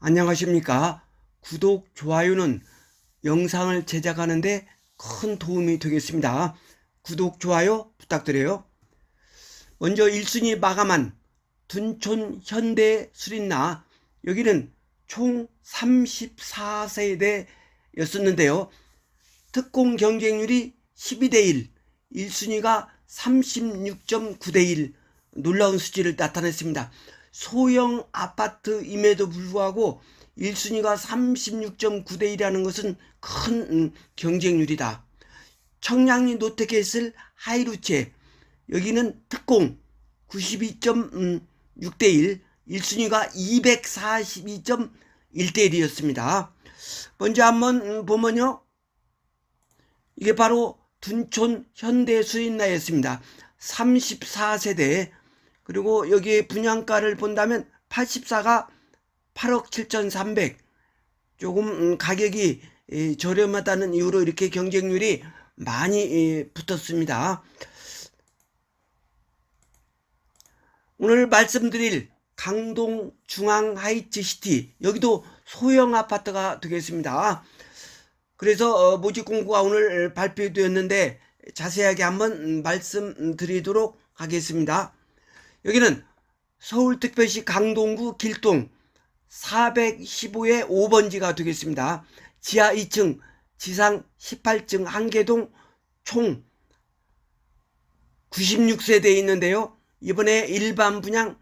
안녕하십니까. 구독, 좋아요는 영상을 제작하는데 큰 도움이 되겠습니다. 구독, 좋아요 부탁드려요. 먼저 1순위 마감한 둔촌 현대 수린나 여기는 총 34세대였었는데요. 특공 경쟁률이 12대 1, 1순위가 36.9대 1 놀라운 수치를 나타냈습니다. 소형 아파트임에도 불구하고 1순위가 36.9대 1이라는 것은 큰 음, 경쟁률이다. 청량리 노태캐슬 하이루체 여기는 특공 92.6대 1, 1순위가 242.1대 1이었습니다. 먼저 한번 음, 보면요. 이게 바로 둔촌 현대 수인나였습니다. 34세대 그리고 여기에 분양가를 본다면 84가 8억 7,300 조금 음, 가격이 에, 저렴하다는 이유로 이렇게 경쟁률이 많이 에, 붙었습니다. 오늘 말씀드릴 강동 중앙 하이츠 시티 여기도 소형 아파트가 되겠습니다. 그래서 어, 모집 공고가 오늘 발표되었는데 자세하게 한번 음, 말씀드리도록 하겠습니다. 여기는 서울특별시 강동구 길동 415의 5번지가 되겠습니다. 지하 2층, 지상 18층 한개동 총 96세대에 있는데요. 이번에 일반 분양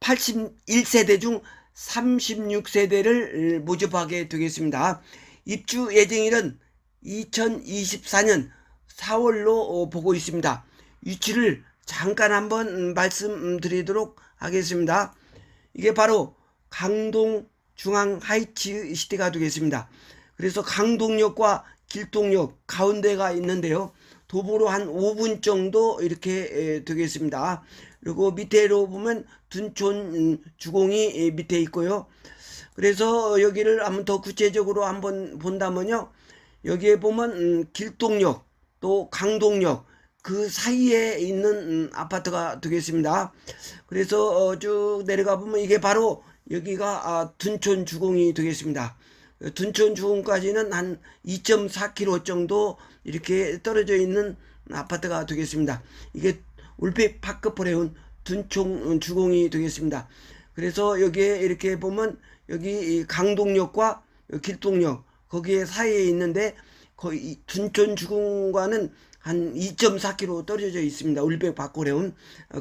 81세대 중 36세대를 모집하게 되겠습니다. 입주 예정일은 2024년 4월로 보고 있습니다. 위치를 잠깐 한번 말씀드리도록 하겠습니다. 이게 바로 강동 중앙 하이츠 시티가 되겠습니다. 그래서 강동역과 길동역 가운데가 있는데요. 도보로 한 5분 정도 이렇게 되겠습니다. 그리고 밑에로 보면 둔촌 주공이 밑에 있고요. 그래서 여기를 한번 더 구체적으로 한번 본다면요. 여기에 보면 길동역 또 강동역 그 사이에 있는 음, 아파트가 되겠습니다. 그래서 어, 쭉 내려가 보면 이게 바로 여기가 아, 둔촌 주공이 되겠습니다. 둔촌 주공까지는 한 2.4km 정도 이렇게 떨어져 있는 아파트가 되겠습니다. 이게 올백 파크포레온 둔촌 주공이 되겠습니다. 그래서 여기에 이렇게 보면 여기 강동역과 길동역 거기에 사이에 있는데 거의 둔촌 주공과는 한 2.4km 떨어져 있습니다. 울백 박고래온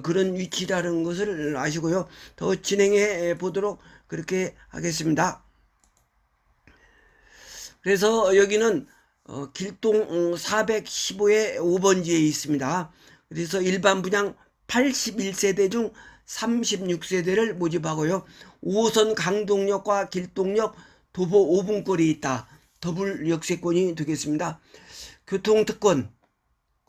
그런 위치라는 것을 아시고요. 더 진행해 보도록 그렇게 하겠습니다. 그래서 여기는 어, 길동 415의 5번지에 있습니다. 그래서 일반 분양 81세대 중 36세대를 모집하고요. 5호선 강동역과 길동역 도보 5분 거리에 있다. 더블 역세권이 되겠습니다. 교통특권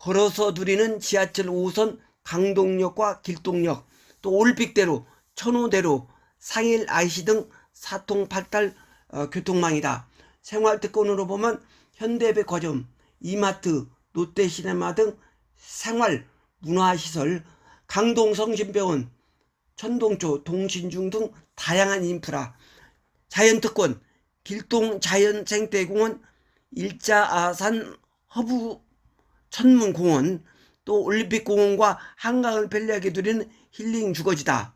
걸어서 누리는 지하철 5호선 강동역과 길동역 또 올림픽대로 천호대로 상일 IC 등 사통팔달 어, 교통망이다. 생활특권으로 보면 현대백화점, 이마트, 롯데시네마 등 생활 문화시설, 강동성심병원, 천동초, 동신중 등 다양한 인프라, 자연특권, 길동 자연생태공원, 일자산 허브 천문공원, 또 올림픽공원과 한강을 편리하게 누리는 힐링 주거지다.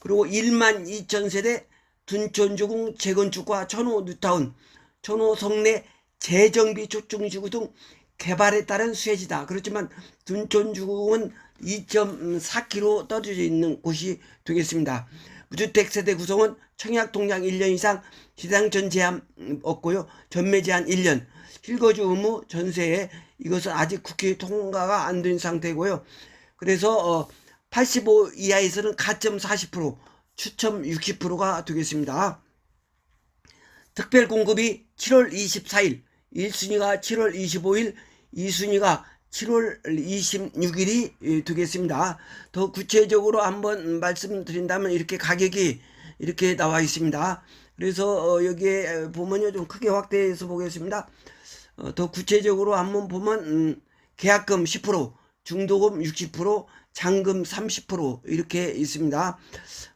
그리고 1만 2천 세대 둔촌주공 재건축과 천호 뉴타운, 천호 성내 재정비 초중지구 등 개발에 따른 수혜지다. 그렇지만 둔촌주공은 2.4km 떨어져 있는 곳이 되겠습니다. 무주택 세대 구성은 청약 동량 1년 이상 지상전 제한 없고요. 전매 제한 1년. 실거주 의무 전세에 이것은 아직 국회 통과가 안 된 상태고요. 그래서 어, 85 이하에서는 가점 40%, 추첨 60%가 되겠습니다. 특별 공급이 7월 24일, 1순위가 7월 25일, 2순위가 7월 26일이 되겠습니다. 더 구체적으로 한번 말씀드린다면 이렇게 가격이 이렇게 나와 있습니다. 그래서 어, 여기에 보면요 좀 크게 확대해서 보겠습니다. 어, 더 구체적으로 한번 보면 음, 계약금 10%, 중도금 60%, 잔금 30% 이렇게 있습니다.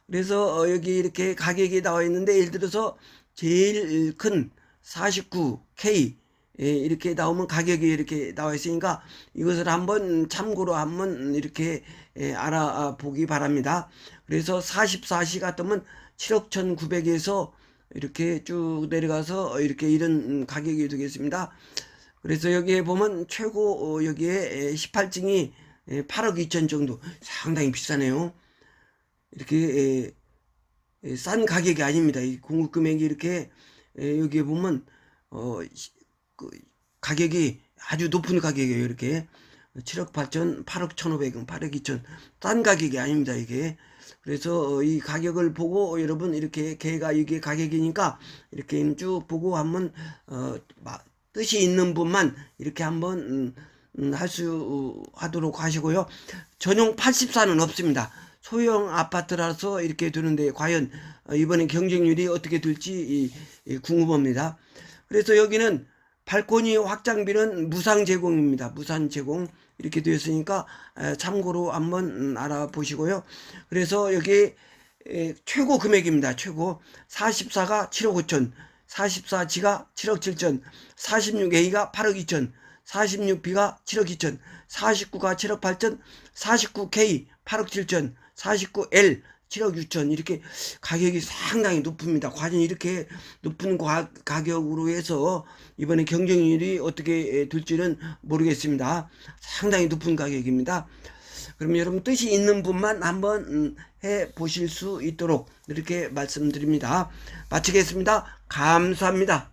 그래서 어, 여기 이렇게 가격이 나와 있는데 예를 들어서 제일 큰 49K 예, 이렇게 나오면 가격이 이렇게 나와 있으니까 이것을 한번 참고로 한번 이렇게 예, 알아보기 바랍니다. 그래서 44시 같으면 7억 1,900에서 이렇게 쭉 내려가서 이렇게 이런 가격이 되겠습니다. 그래서 여기에 보면 최고 어, 여기에 18층이 8억 2천 정도 상당히 비싸네요. 이렇게 싼 가격이 아닙니다. 이 공급 금액이 이렇게 에, 여기에 보면 어, 시- 그 가격이 아주 높은 가격이에요. 이렇게 7억 8천, 8억 1,500원, 8억 2천 싼 가격이 아닙니다. 이게 그래서 어, 이 가격을 보고 여러분 이렇게 개가 이게 가격이니까 이렇게 쭉 보고 한번 어, 마- 뜻이 있는 분만 이렇게 한번 음, 음, 할수 하도록 하시고요. 전용 84는 없습니다. 소형 아파트라서 이렇게 되는데 과연 어, 이번에 경쟁률이 어떻게 될지 궁금합니다. 그래서 여기는 발코니 확장비는 무상 제공입니다. 무상 제공 이렇게 되어 있으니까 에, 참고로 한번 음, 알아보시고요. 그래서 여기 에, 최고 금액입니다. 최고 44가 7억 5천, 44G가 7억 7천, 46A가 8억 2천, 46B가 7억 2천, 49가 7억 8천, 49K 8억 7천, 49L 7억 6천 이렇게 가격이 상당히 높습니다. 과연 이렇게 높은 가, 가격으로 해서 이번에 경쟁률이 어떻게 될지는 모르겠습니다. 상당히 높은 가격입니다. 그럼 여러분 뜻이 있는 분만 한번 음, 해 보실 수 있도록 이렇게 말씀드립니다. 마치겠습니다. 감사합니다.